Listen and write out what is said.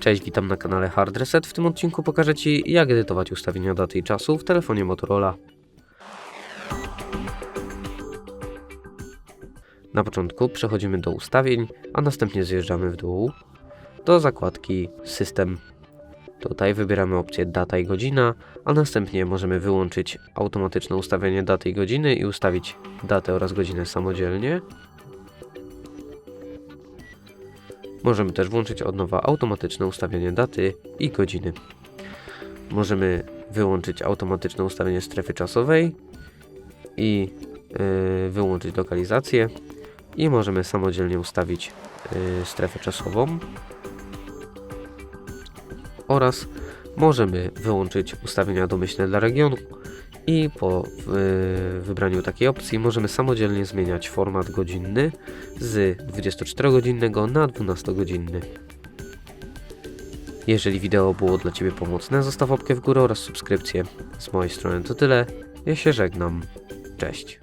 Cześć, witam na kanale Hard Reset. W tym odcinku pokażę Ci, jak edytować ustawienia daty i czasu w telefonie Motorola. Na początku przechodzimy do ustawień, a następnie zjeżdżamy w dół do zakładki System. Tutaj wybieramy opcję data i godzina, a następnie możemy wyłączyć automatyczne ustawienie daty i godziny i ustawić datę oraz godzinę samodzielnie. Możemy też włączyć od nowa automatyczne ustawienie daty i godziny. Możemy wyłączyć automatyczne ustawienie strefy czasowej i yy, wyłączyć lokalizację i możemy samodzielnie ustawić yy, strefę czasową oraz możemy wyłączyć ustawienia domyślne dla regionu i po yy, wybraniu takiej opcji możemy samodzielnie zmieniać format godzinny z 24-godzinnego na 12-godzinny. Jeżeli wideo było dla Ciebie pomocne, zostaw łapkę w górę oraz subskrypcję. Z mojej strony to tyle. Ja się żegnam. Cześć.